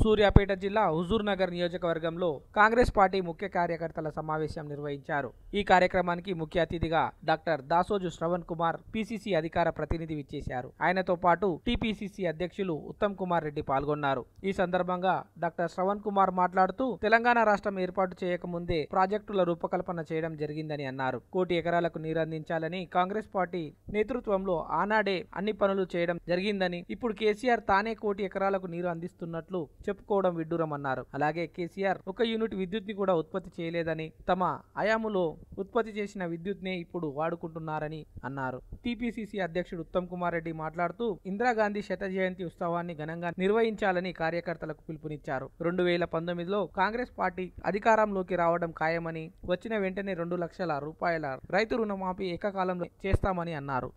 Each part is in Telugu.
సూర్యాపేట జిల్లా హుజూర్ నగర్ నియోజకవర్గంలో కాంగ్రెస్ పార్టీ ముఖ్య కార్యకర్తల సమావేశం నిర్వహించారు. ఈ కార్యక్రమానికి ముఖ్య అతిథిగా డాక్టర్ దాసోజు శ్రవణ్ కుమార్ పిసిసి అధికార ప్రతినిధి విచ్చేశారు. ఆయనతో పాటు టిపిసిసి అధ్యక్షులు ఉత్తమ్ కుమార్ రెడ్డి పాల్గొన్నారు. ఈ సందర్భంగా డాక్టర్ శ్రవణ్ కుమార్ మాట్లాడుతూ తెలంగాణ రాష్ట్రం ఏర్పాటు చేయకముందే ప్రాజెక్టుల రూపకల్పన చేయడం జరిగిందని అన్నారు. కోటి ఎకరాలకు నీరందించాలని కాంగ్రెస్ పార్టీ నేతృత్వంలో ఆనాడే అన్ని పనులు చేయడం జరిగిందని ఇప్పుడు కేసీఆర్ తానే కోటి ఎకరాలకు నీరు అందిస్తున్నట్లు చెప్పుకోవడం విడ్డూరమన్నారు. అలాగే కేసీఆర్ ఒక యూనిట్ విద్యుత్ని కూడా ఉత్పత్తి చేయలేదని తమ అయాములో ఉత్పత్తి చేసిన విద్యుత్ నే ఇప్పుడు వాడుకుంటున్నారని అన్నారు. టిపిసిసి అధ్యక్షుడు ఉత్తమ్ కుమార్ రెడ్డి మాట్లాడుతూ ఇందిరాగాంధీ శత జయంతి ఉత్సవాన్ని ఘనంగా నిర్వహించాలని కార్యకర్తలకు పిలుపునిచ్చారు. రెండు వేల పంతొమ్మిదిలో కాంగ్రెస్ పార్టీ అధికారంలోకి రావడం ఖాయమని వచ్చిన వెంటనే రెండు లక్షల రూపాయల రైతు రుణమాఫీ ఏకకాలంలో చేస్తామని అన్నారు.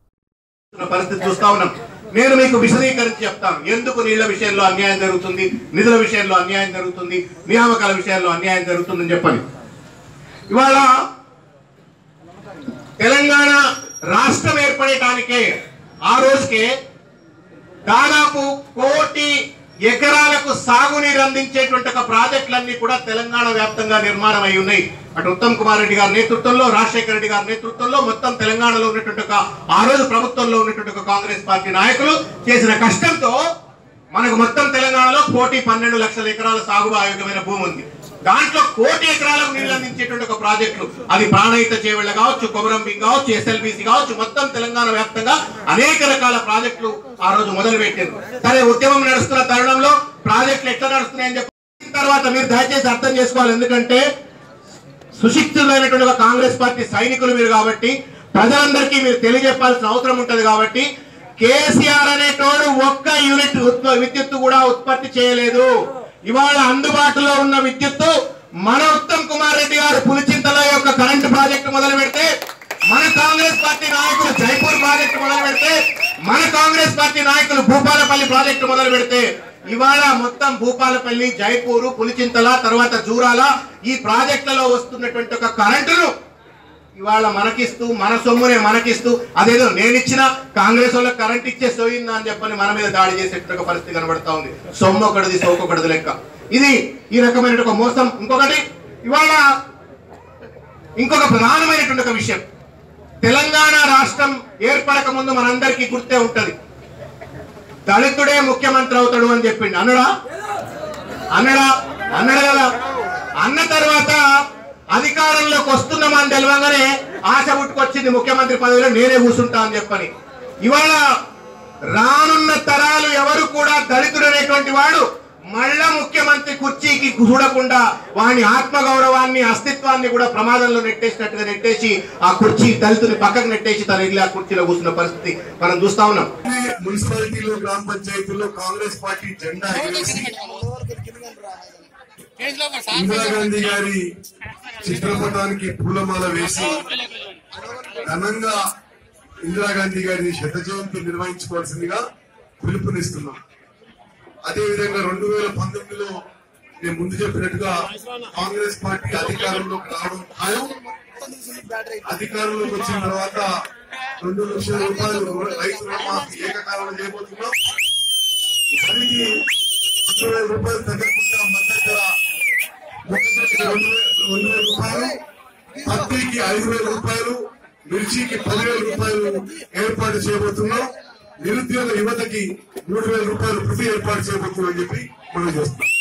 పరిస్థితి చూస్తా ఉన్నాం. నేను మీకు విశదీకరించి చెప్తాను. ఎందుకు నీళ్ళ విషయంలో అన్యాయం జరుగుతుంది? నిధుల విషయంలో అన్యాయం జరుగుతుంది? నియామకాల విషయాల్లో అన్యాయం జరుగుతుందని చెప్పని ఇవాళ తెలంగాణ రాష్ట్రం ఏర్పడటానికే ఆ రోజుకే దాదాపు కోటి ఎకరాలకు సాగునీరు అందించేటువంటి ఒక ప్రాజెక్టులన్నీ కూడా తెలంగాణ వ్యాప్తంగా నిర్మాణం అయి ఉన్నాయి. అటు ఉత్తమ్ కుమార్ రెడ్డి గారి నేతృత్వంలో రాజశేఖర రెడ్డి గారి నేతృత్వంలో మొత్తం తెలంగాణలో ఉన్నటువంటి ఒక ఆ రోజు ప్రభుత్వంలో ఉన్నటువంటి ఒక కాంగ్రెస్ పార్టీ నాయకులు చేసిన కష్టంతో మనకు మొత్తం తెలంగాణలో కోటి పన్నెండు లక్షల ఎకరాల సాగు ఆయోగ్యమైన భూమి ఉంది. దాంట్లో కోటి ఎకరాలకు నీళ్ళు అందించేటువంటి ఒక ప్రాజెక్టులు. అది ప్రాణహిత చేవెళ్ళ కావచ్చు కొమరంబింగ్ కావచ్చు ఎస్ఎల్బిసి కావచ్చు మొత్తం తెలంగాణ వ్యాప్తంగా అనేక రకాల ప్రాజెక్టులు ఆ రోజు మొదలు పెట్టారు సరే ఉద్యమం నడుస్తున్న తరుణంలో ప్రాజెక్టులు ఎట్లా నడుస్తున్నాయని చెప్పి తర్వాత మీరు దయచేసి అర్థం చేసుకోవాలి. ఎందుకంటే సుశిక్షితులైనటువంటి ఒక కాంగ్రెస్ పార్టీ సైనికులు మీరు కాబట్టి ప్రజలందరికీ మీరు తెలియజెప్పాల్సిన అవసరం ఉంటుంది కాబట్టి కేసీఆర్ అనేటోడు ఒక్క యూనిట్ విద్యుత్ విద్యుత్తు కూడా ఉత్పత్తి చేయలేదు. ఇవాళ అందుబాటులో ఉన్న విద్యుత్తు మన ఉత్తమ్ కుమార్ రెడ్డి గారు పులిచింతల యొక్క కరెంటు ప్రాజెక్టు మొదలు పెడితే మన కాంగ్రెస్ పార్టీ నాయకులు జైపూర్ ప్రాజెక్టు మొదలు పెడితే మన కాంగ్రెస్ పార్టీ నాయకులు భూపాలపల్లి ప్రాజెక్టు మొదలు పెడితే ఇవాళ మొత్తం భూపాలపల్లి జైపూరు పులిచింతల తర్వాత జూరాల ఈ ప్రాజెక్టులలో వస్తున్నటువంటి ఒక కరెంటును ఇవాళ మనకిస్తూ మన సొమ్మునే మనకిస్తూ అదేదో నేను ఇచ్చిన కాంగ్రెస్ వాళ్ళకి కరెంట్ ఇచ్చే సోయిందా అని చెప్పని మన మీద దాడి చేసేటువంటి పరిస్థితి కనబడతా ఉంది. సొమ్ము ఒకటిది సోకొకటిది లెక్క. ఇది ఈ రకమైన ఒక మోసం. ఇంకొకటి ఇవాళ ఇంకొక ప్రధానమైనటువంటి ఒక విషయం. తెలంగాణ రాష్ట్రం ఏర్పడక ముందు మనందరికీ గుర్తే ఉంటది. దళితుడే ముఖ్యమంత్రి అవుతాడు అని చెప్పిండు. అన్నడా? అన్నడా? అన్నడా అన్న తర్వాత అధికారంలోకి వస్తున్నామని తెలవగానే ఆశ పుట్టుకొచ్చింది ముఖ్యమంత్రి పదవిలో నేనే కూర్చుంటా అని చెప్పని. ఇవాళ రానున్న తరాలు ఎవరు కూడా దళితుడు అనేటువంటి వాడు మళ్ళా ముఖ్యమంత్రి కుర్చీకి చూడకుండా వాని ఆత్మగౌరవాన్ని అస్తిత్వాన్ని కూడా ప్రమాదంలో నెట్టేసినట్టుగా నెట్టేసి ఆ కుర్చీ దళితుని పక్కకు నెట్టేసి తన ఇల్లు ఆ కుర్చీలో కూర్చున్న పరిస్థితి మనం చూస్తా ఉన్నాం. మున్సిపాలిటీలో గ్రామ పంచాయతీల్లో కాంగ్రెస్ పార్టీ జెండా ఎగరేసి ఇందిరాగాంధీ గారి చిత్రపటానికి పూలమాల వేసి ఘనంగా ఇందిరాగాంధీ గారి శత జయంతి నిర్వహించుకోవాల్సిందిగా పిలుపునిస్తున్నాం. అదేవిధంగా రెండు వేల పంతొమ్మిదిలో నేను ముందు చెప్పినట్టుగా కాంగ్రెస్ పార్టీ అధికారంలోకి రావడం ఖాయం. అధికారంలోకి వచ్చిన తర్వాత రెండు లక్షల రూపాయలు రైతు రుణమాఫీ ఏకకాలంలో చేయబోతున్నాం. రెండు వేల రూపాయలు తగ్గకుండా మన దగ్గర రెండు వేల రెండు వేల రూపాయలు పత్తికి ఐదు వేల రూపాయలు మిర్చికి పదివేల రూపాయలు ఏర్పాటు చేయబోతున్నాం. నిరుద్యోగ యువతకి మూడు వేల రూపాయలు ప్రతి ఏర్పాటు చేయబోతున్నాం అని చెప్పి మనం చేస్తున్నాం.